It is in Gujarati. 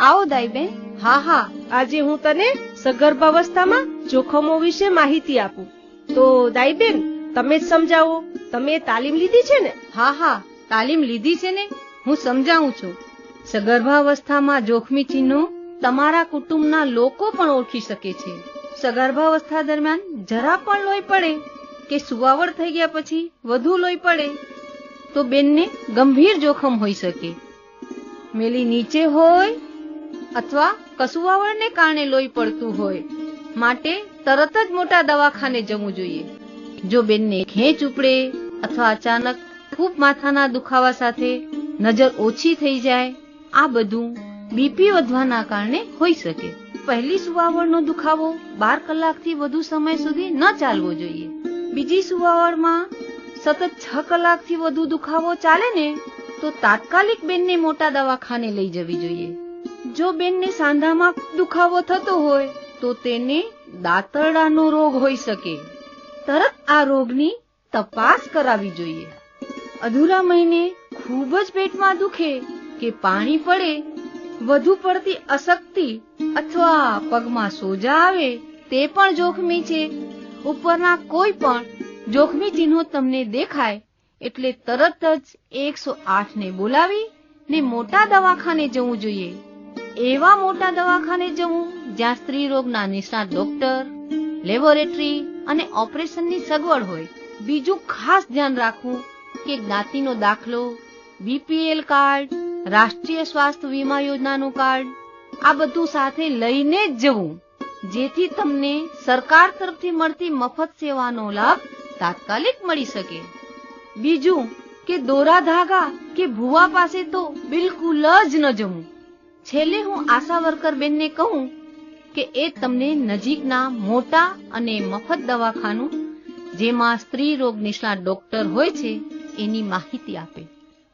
આવો દાઈબેન. હા હા. આજે હું તને સગર્ભાવસ્થામાં જોખમો વિશે માહિતી આપું. તો, દાઈબેન, તમે જ સમજાવો. તમે તાલીમ લીધી છે ને? હા હા. તાલીમ લીધી છે ને? હું સમજાવું છું. સગર્ભાવસ્થામાં જોખમી ચિહ્નો તમારા કુટુંબના લોકો પણ ઓળખી શકે છે. સગર્ભાવસ્થા દરમિયાન જરા પણ લોહી પડે કે સુવાવડ થઈ ગયા પછી વધુ લોહી પડે તો બેનને ગંભીર જોખમ હોઈ શકે. મેલી નીચે હોય અથવા કસુવાવળને કારણે લોહી પડતું હોય, માટે તરત જ મોટા દવાખાને જવું જોઈએ. જો બેનને ખેંચ ઉપડે અથવા અચાનક ખૂબ માથાના દુખાવા સાથે નજર ઓછી થઈ જાય, આ બધું બીપી વધવાના કારણે હોઈ શકે. પહેલી સુવાવળનો દુખાવો બાર કલાકથી વધુ સમય સુધી ન ચાલવો જોઈએ. બીજી સુવાવળમાં સતત છ કલાકથી વધુ દુખાવો ચાલે ને તો તાત્કાલિક બેનને મોટા દવાખાને લઈ જવી જોઈએ. જો બેનને સાંધામાં દુખાવો થતો હોય, તો તેને દાંતરડાનો રોગ હોઈ શકે. તરત આ રોગની તપાસ કરાવી જોઈએ. અધૂરા મહિને ખૂબ જ પેટમાં દુખે કે પાણી પડે, વધુ પડતી અશક્તિ અથવા પગમાં સોજા આવે, તે પણ જોખમી છે. ઉપરના કોઈ પણ જોખમી ચિહ્નો તમને દેખાય એટલે તરત જ એકસો આઠ ને બોલાવી ને મોટા દવાખાને જવું જોઈએ. એવા મોટા દવાખાને જવું જ્યાં સ્ત્રી રોગના નિષ્ણાત ડોક્ટર, લેબોરેટરી અને ઓપરેશનની સગવડ હોય. બીજું ખાસ ધ્યાન રાખવું કે જ્ઞાતિનો દાખલો, બીપીએલ કાર્ડ, રાષ્ટ્રીય સ્વાસ્થ્ય વીમા યોજનાનું કાર્ડ, આ બધું સાથે લઈને જ જવું. જેથી તમને સરકાર તરફથી મળતી મફત સેવાનો લાભ તાત્કાલિક મળી શકે. બીજું કે દોરા ધાગા કે ભુવા પાસે તો બિલકુલ જ ન જવું છેલ્લે હું આશા વર્કર બેનને કહું કે એ તમને નજીકના મોટા અને મફત દવાખાનું, જેમાં સ્ત્રી રોગ નિષ્ણાત ડોક્ટર હોય છે, એની માહિતી આપે.